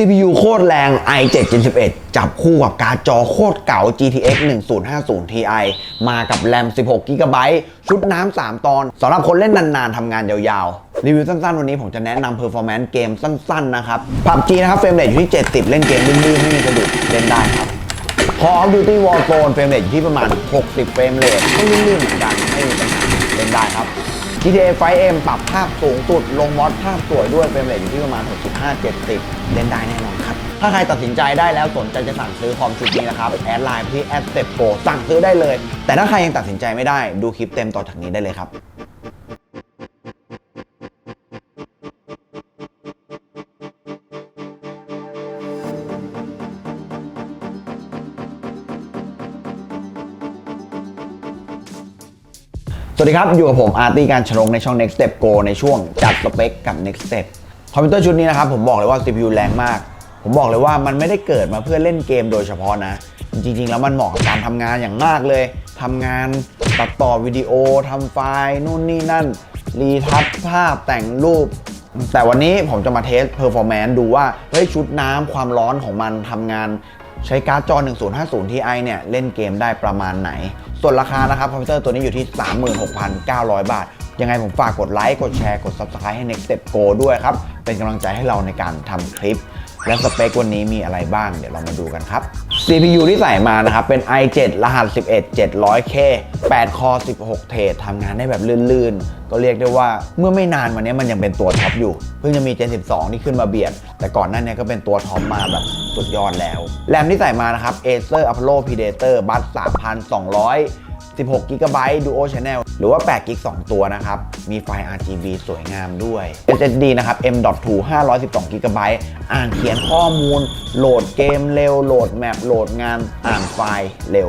CPU โคตรแรง i7 Gen 11 จับคู่กับการ์ดจอโคตรเก่า GTX 1050 Ti มากับแรม 16 GB ชุดน้ำ 3 ตอนสำหรับคนเล่นนานๆทำงานยาวๆ รีวิวสั้นๆ วันนี้ผมจะแนะนำ performance เกมสั้นๆ นะครับ PUBG นะครับเฟรมเรทอยู่ที่ 70 เล่นเกมลื่นๆไม่มีสะดุดเล่นได้ครับ Call of Duty Warzone เฟรมเรทอยู่ที่ประมาณ 60 เฟรมเรทก็ลื่นๆเหมือนกันไม่มีปัญหาเล่นได้ครับ GTA 5M ปรับภาพสูงสุดลงมอดภาพสวยด้วยเฟรมเรทอยู่ที่ประมาณ 65-70 เล่นได้แน่นอนครับ ถ้าใครตัดสินใจได้แล้วสนใจจะสั่งซื้อคอมชุดนี้นะครับแอดไลน์ที่แอดสเต็ปโสั่งซื้อได้เลย แต่ถ้าใครยังตัดสินใจไม่ได้ดูคลิปเต็มต่อจากนี้ได้เลยครับสวัสดีครับ อยู่กับผมอาร์ตี้การชนงในช่อง Next Step Go ในช่วงจัดสเปคกับ Next Step คอมพิวเตอร์ชุดนี้นะครับผมบอกเลยว่า CPU แรงมาก ผมบอกเลยว่ามันไม่ได้เกิดมาเพื่อเล่นเกมโดยเฉพาะนะ จริง ๆ แล้วมันเหมาะกับการทำงานอย่างมากเลยทำงานตัดต่อวิดีโอทำไฟล์นู่นนี่นั่น รีทัชภาพแต่งรูป แต่วันนี้ผมจะมาเทสเพอร์ฟอร์แมนซ์ดูว่าเฮ้ยชุดน้ำความร้อนของมันทำงานใช้การ์ดจอ 1050 Ti เนี่ย เล่นเกมได้ประมาณไหน ส่วนราคานะครับคอมพิวเตอร์ตัวนี้อยู่ที่ 36,900 บาท ยังไงผมฝากกดไลค์กดแชร์กด Subscribe ให้ Next Step Go ด้วยครับ เป็นกำลังใจให้เราในการทำคลิป และสเปควันนี้มีอะไรบ้าง เดี๋ยวเรามาดูกันครับ CPU ที่ใส่มานะครับ เป็น i7 รหัส 11 700K 8 คอ 16 เทรดทำงานได้แบบลื่นๆ ก็เรียกได้ว่าเมื่อไม่นานมานี้มันยังเป็นตัวท็อปอยู่ เพิ่งจะมี Gen 12 ที่ขึ้นมาเบียด แต่ก่อนหน้านี้ก็เป็นตัวท็อปมาแบบสุดยอดแล้ว แรมที่ใส่มานะครับ Acer Apollo Predator Bus 3200 16 g b Duo Channel หรือว่า8 g 2ตัวนะครับ มีไฟ RGB สวยงามด้วย SSD นะครับ M.2 512 g b อ่านเขียนข้อมูล โหลดเกมเร็ว โหลดแมปโหลดงาน อ่านไฟล์เร็ว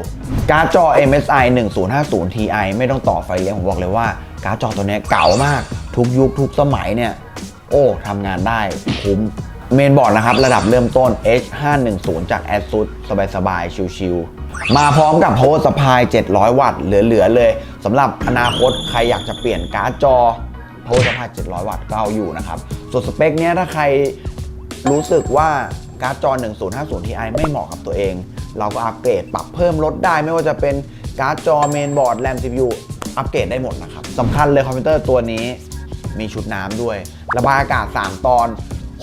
การ์ดจอ MSI 1050 Ti ไม่ต้องต่อไฟเลี้ยงผมบอกเลยว่า การ์ดจอตัวนี้เก่ามาก ทุกยุคทุกสมัยเนี่ย โอ้ทำงานได้คุ้ม เมนบอร์ดนะครับ ระดับเริ่มต้น H510 จาก ASUS สบายๆ ชิวๆ มาพร้อมกับ power supply 700 วัตต์ เหลือ ๆ เลยสำหรับอนาคตใครอยากจะเปลี่ยนการ์ดจอ power supply 700 วัตต์ก็เอาอยู่นะครับ ส่วนสเปคเนี้ยถ้าใครรู้สึกว่าการ์ดจอ 1050 Ti ไม่เหมาะกับตัวเอง เราก็อัปเกรดปรับเพิ่มลดได้ไม่ว่าจะเป็นการ์ดจอเมนบอร์ดแรม CPU อัปเกรดได้หมดนะครับสำคัญเลยคอมพิวเตอร์ตัวนี้มีชุดน้ำด้วย ระบายอากาศ 3 ตอน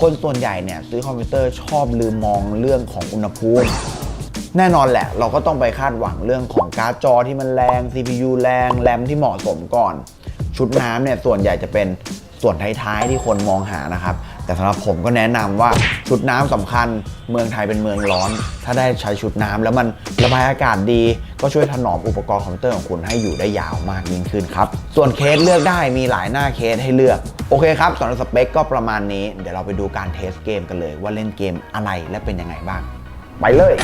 คนส่วนใหญ่เนี่ยซื้อคอมพิวเตอร์ชอบลืมมองเรื่องของอุณหภูมิ แน่นอนแหละ เราก็ต้องไปคาดหวังเรื่องของการ์ดจอที่มันแรง CPU แรงแรมที่เหมาะสมก่อน ชุดน้ำเนี่ยส่วนใหญ่จะเป็นส่วนท้ายๆที่คนมองหานะครับ แต่สำหรับผมก็แนะนำว่าชุดน้ำสำคัญเมืองไทยเป็นเมืองร้อน ถ้าได้ใช้ชุดน้ำแล้วมันระบายอากาศดี ก็ช่วยถนอมอุปกรณ์คอมพิวเตอร์ของคุณให้อยู่ได้ยาวมากยิ่งขึ้นครับ ส่วนเคสเลือกได้มีหลายหน้าเคสให้เลือก โอเคครับสำหรับสเปคก็ประมาณนี้ เดี๋ยวเราไปดูการเทสเกมกันเลย ว่าเล่นเกมอะไรและเป็นยังไงบ้าง ไปเลย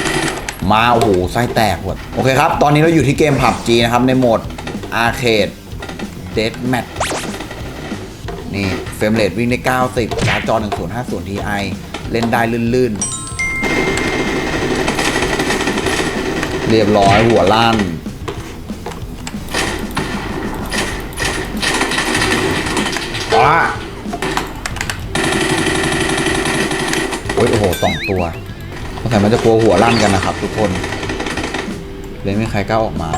มาโอ้โหไส้แตกหมดโอเคครับ ตอนนี้เราอยู่ที่เกม PUBG นะครับในโหมด Arcade Death Match นี่เฟรมเรทวิ่งได้ 90การ์ดจอ 1050 Ti เล่นได้ลื่นๆ เรียบร้อยหัวลั่น ว้าโอ้ยโอ้โหสองตัวสงสัยมันจะกลัวหัวลั่นกันนะครับ ทุกคนเลยไม่ใครกล้าออกมา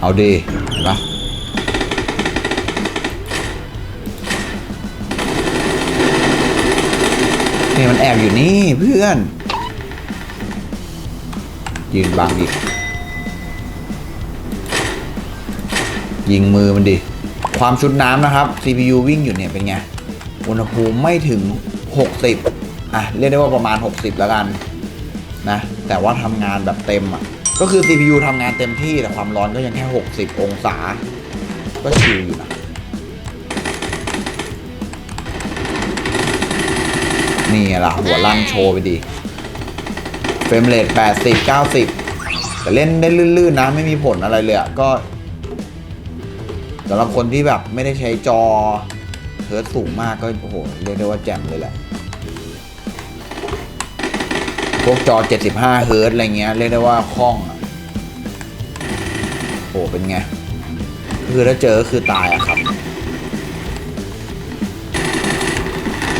เอาดีเห็นปะนี่มันแอบอยู่นี่เพื่อน ยืนบังอีกยิงมือมันดิ ความชุดน้ำนะครับ CPU วิ่งอยู่เนี่ยเป็นไง อุณหภูมิไม่ถึง 60 อะ เรียกได้ว่าประมาณ 60 แล้วกันนะ แต่ว่าทำงานแบบเต็มอะ ก็คือ CPU ทำงานเต็มที่แต่ความร้อนก็ยังแค่ 60 องศา ก็ชิลอยู่นะ นี่ล่ะ หัวลั่นโชว์ไปดีเฟรมเรท80 90 แต่เล่นได้ลื่นๆนะ ไม่มีผลอะไรเลยอะก็ สำหรับคนที่แบบไม่ได้ใช้จอเฮิร์ตสูงมากก็โอ้โหเรียกได้ว่าแจ่มเลยแหละ พวกจอ 75 เฮิร์ตอะไรเงี้ยเรียกได้ว่าคล่องอะโอ้โหเป็นไง คือถ้าเจอก็คือตายอะครับ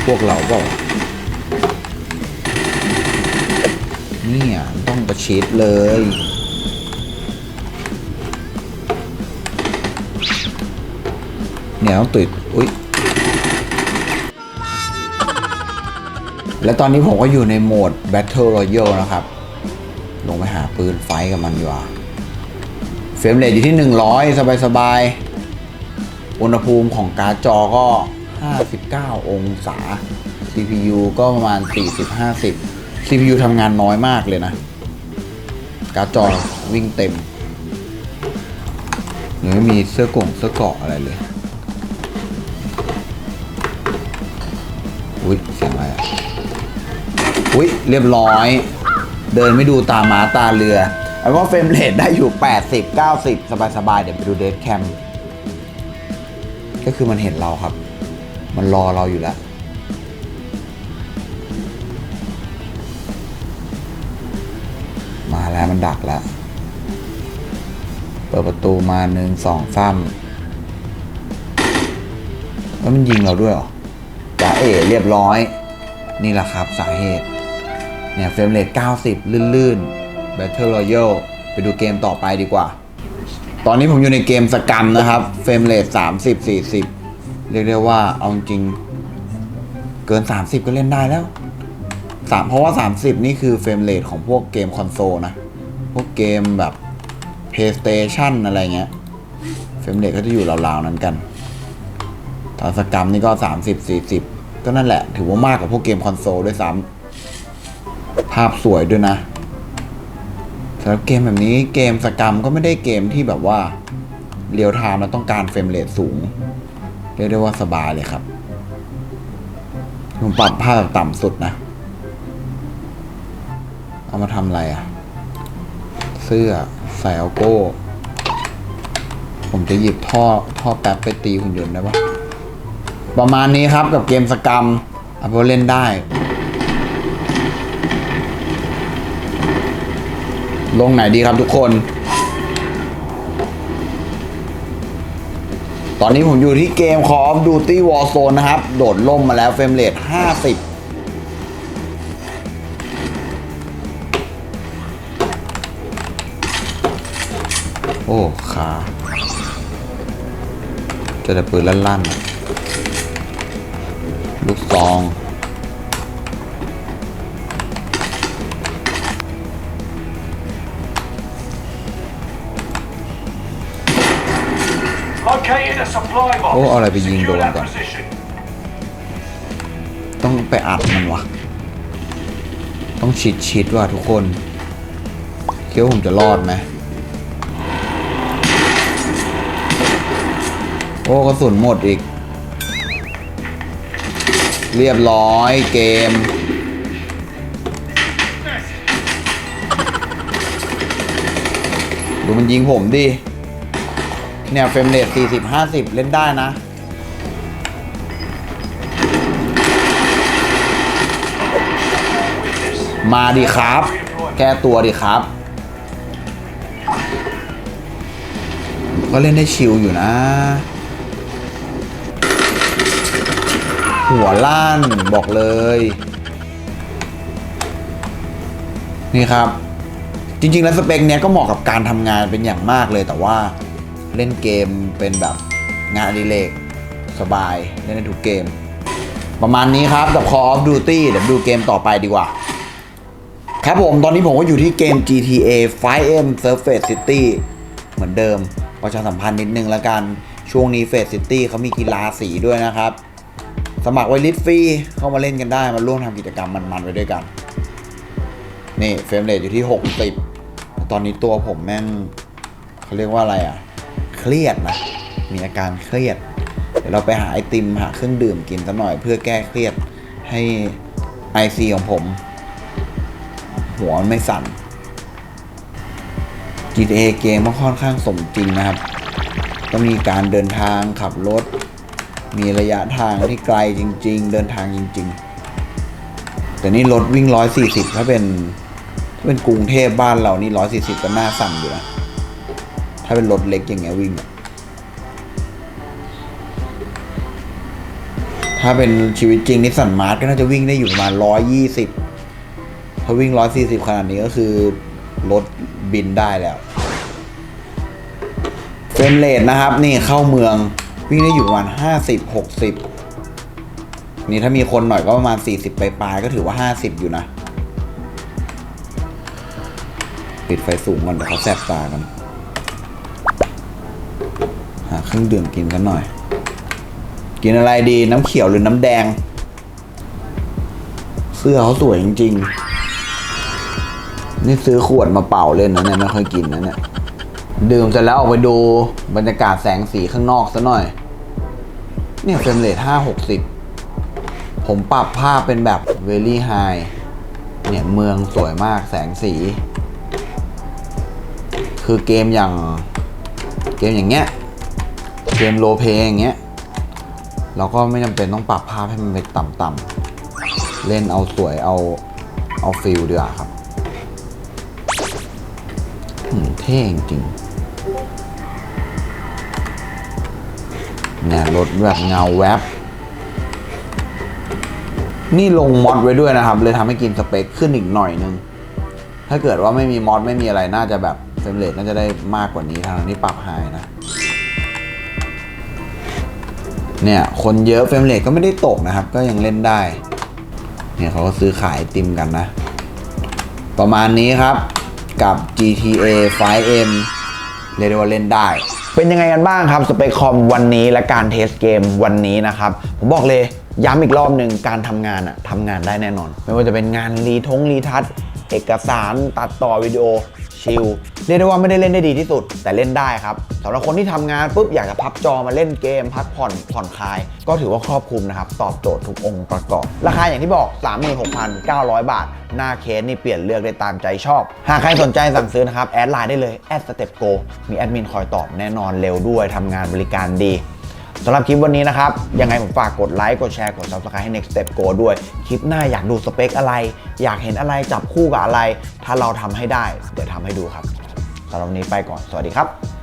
พวกเราเปล่าเนี่ยต้องประชิดเลย เนี่ยต้องติดอุ้ยและตอนนี้ผมก็อยู่ในโหมด Battle Royale นะครับ ลงไปหาปืนไฟกับมันดีกว่าเฟรมเรทอยู่ที่ 100 สบายๆอุณหภูมิของการ์ดจอก็ 59 องศา CPU ก็ประมาณ 40-50 CPU ทำงานน้อยมากเลยนะ การ์ดจอวิ่งเต็มยังไม่มีเสื้อกลงเสื้อเกาะอะไรเลย อุ้ยเสียงอะไรอะอุ้ยเรียบร้อย เดินไม่ดูตาหมาตาเรือเอาว่าเฟรมเรทได้อยู่ 80 90 สบายๆ เดี๋ยวไปดูเดทแคมก็คือมันเห็นเราครับ มันรอเราอยู่แล้วมาแล้วมันดักแล้ว เปิดประตูมาหนึ่งสองสามแล้วมันยิงเราด้วยเหรอ จ้าเอเรียบร้อย นี่แหละครับสาเหตุ เนี่ยเฟรมเรท90 ลื่นๆ Battle Royale ไปดูเกมต่อไปดีกว่า ตอนนี้ผมอยู่ในเกมสกรรมนะครับ เฟรมเรท30 40 เรียกได้ว่าเอาจริง เกิน 30 ก็เล่นได้แล้วสามเพราะว่า 30 นี่คือเฟรมเรทของพวกเกมคอนโซลนะ พวกเกมแบบ PlayStation อะไรเงี้ย เฟรมเรทก็จะอยู่ราวๆนั้นกันตอนสกรรมนี่ก็ 30 40 ก็นั่นแหละ ถือว่ามากกว่าพวกเกมคอนโซลด้วยซ้ำภาพสวยด้วยนะสำหรับเกมแบบนี้เกมสกรรมก็ไม่ได้เกมที่แบบว่าเรียวไทม์แล้วต้องการเฟรมเรทสูง เรียกได้ว่าสบายเลยครับผมปรับภาพต่ำสุดนะ เอามาทำอะไรอะ่ะเสื้อใส่เอาโก้ ผมจะหยิบท่อท่อแป๊บไปตีหุ่นยนต์ได้ปะ ประมาณนี้ครับกับเกมสกรรมเอาไปเล่นได้ ลงไหนดีครับทุกคน ตอนนี้ผมอยู่ที่เกม Call of Duty Warzone นะครับ โดดล่มมาแล้วเฟรมเรท50โอ้ขาจะแต่ปืนลั่นๆ ลูกซอง Located a supply box. โอ้เอาอะไรไปยิงโด Secure น that ก่อน position. ต้องไปอัดมันวะ ต้องชิดชิดๆว่ะทุกคนเคิดว่าผมจะรอดไหมโอ้กระสุนหมดอีก เรียบร้อยเกม ดูมันยิงผมดิ เนี่ยเฟรมเรท40 50 เล่นได้นะ มาดิครับ แก้ตัวดิครับ ก็เล่นได้ชิลอยู่นะ หัวล้านบอกเลย นี่ครับ จริง ๆ แล้วสเปคเนี้ยก็เหมาะกับการทำงานเป็นอย่างมากเลย แต่ว่าเล่นเกมเป็นแบบงานอดิเรกสบาย เล่นได้ทุกเกม ประมาณนี้ครับกับ Call of Duty เดี๋ยวดูเกมต่อไปดีกว่า ครับผมตอนนี้ผมก็อยู่ที่เกม GTA 5M Surface City เหมือนเดิมประชาสัมพันธ์นิดนึงแล้วกันช่วงนี้ Face City เขามีกีฬาสีด้วยนะครับ สมัครไว้ลิสฟรีเข้ามาเล่นกันได้มาร่วมทำกิจกรรมมันๆไปด้วยกัน นี่เฟรมเรทอยู่ที่ 60 ตอนนี้ตัวผมแม่งเขาเรียกว่าอะไรอะ เครียดนะ มีอาการเครียด เดี๋ยวเราไปหาไอติมหาเครื่องดื่มกินสักหน่อยเพื่อแก้เครียดให้ IC ของผม หัวมันไม่สั่น GTA เกมก็ค่อนข้างสมจริงนะครับ ก็มีการเดินทางขับรถ มีระยะทางที่ไกลจริง ๆ เดินทางจริง ๆ แต่นี่รถวิ่ง 140 ถ้าเป็นถ้าเป็นกรุงเทพบ้านเรานี่ 140 ก็น่าสั่นอยู่นะ ถ้าเป็นรถเล็กอย่างเงี้ยวิ่ง ถ้าเป็นชีวิตจริงนิสสันมาร์ทก็น่าจะวิ่งได้อยู่ประมาณร้อยยี่สิบพอวิ่งร้อยสี่สิบขนาดนี้ก็คือรถบินได้แล้วเฟรมเรทนะครับ นี่เข้าเมือง วิ่งได้อยู่ประมาณห้าสิบหกสิบนี่ถ้ามีคนหน่อยก็ประมาณสี่สิบปลายก็ถือว่าห้าสิบอยู่นะ ปิดไฟสูงก่อนเดี๋ยวเขาแสบตากัน หาเครื่องดื่มกินกันหน่อย กินอะไรดีน้ำเขียวหรือน้ำแดง เสื้อเขาสวยจริง ๆ นี่ซื้อขวดมาเป่าเล่นนะเนี่ยไม่ค่อยกินนะเนี่ย ดื่มเสร็จแล้วออกไปดูบรรยากาศแสงสีข้างนอกซะหน่อย เนี่ยเฟรมเรทห้าหกสิบผมปรับภาพเป็นแบบ very high เนี่ยเมืองสวยมากแสงสี คือเกมอย่างเกมอย่างเงี้ย เกมโรลเพย์อย่างเงี้ย เราก็ไม่จำเป็นต้องปรับภาพให้มันไปต่ำๆ เล่นเอาสวยเอาเอาฟิลดีกว่าครับอืมเท่จริง เนี่ยรถแบบเงาแวบ นี่ลงมอดไว้ด้วยนะครับ เลยทำให้กินสเปคขึ้นอีกหน่อยนึง ถ้าเกิดว่าไม่มีมอดไม่มีอะไรน่าจะแบบเฟรมเรทน่าจะได้มากกว่านี้ทางนี้ปรับไฮนะ เนี่ย คนเยอะเฟรมเรทก็ไม่ได้ตกนะครับ ก็ยังเล่นได้ เนี่ยเขาก็ซื้อขายติมกันนะ ประมาณนี้ครับกับ GTA 5M เรียกได้ว่าเล่นได้ เป็นยังไงกันบ้างครับสเปคคอมวันนี้และการเทสเกมวันนี้นะครับ ผมบอกเลยย้ำอีกรอบหนึ่งการทำงานอะทำงานได้แน่นอน ไม่ว่าจะเป็นงานรีทงรีทัชเอกสารตัดต่อวิดีโอ ชิลเรียกได้ว่าไม่ได้เล่นได้ดีที่สุด แต่เล่นได้ครับสำหรับคนที่ทำงานปุ๊บอยากจะพับจอมาเล่นเกม พักผ่อนผ่อนคลาย ก็ถือว่าครอบคลุมนะครับ ตอบโจทย์ทุกองค์ประกอบ ราคาอย่างที่บอก 36,900 บาท หน้าเคสนี่เปลี่ยนเลือกได้ตามใจชอบ หากใครสนใจสั่งซื้อนะครับ แอดไลน์ได้เลยแอดสเต็ปโกมีแอดมินคอยตอบแน่นอนเร็วด้วยทำงานบริการดี สำหรับคลิปวันนี้นะครับ ยังไงผมฝากกดไลค์กดแชร์กด subscribe ให้ next step go ด้วย คลิปหน้าอยากดูสเปคอะไร อยากเห็นอะไรจับคู่กับอะไร ถ้าเราทำให้ได้ เดี๋ยวทำให้ดูครับสำหรับวันนี้ไปก่อนสวัสดีครับ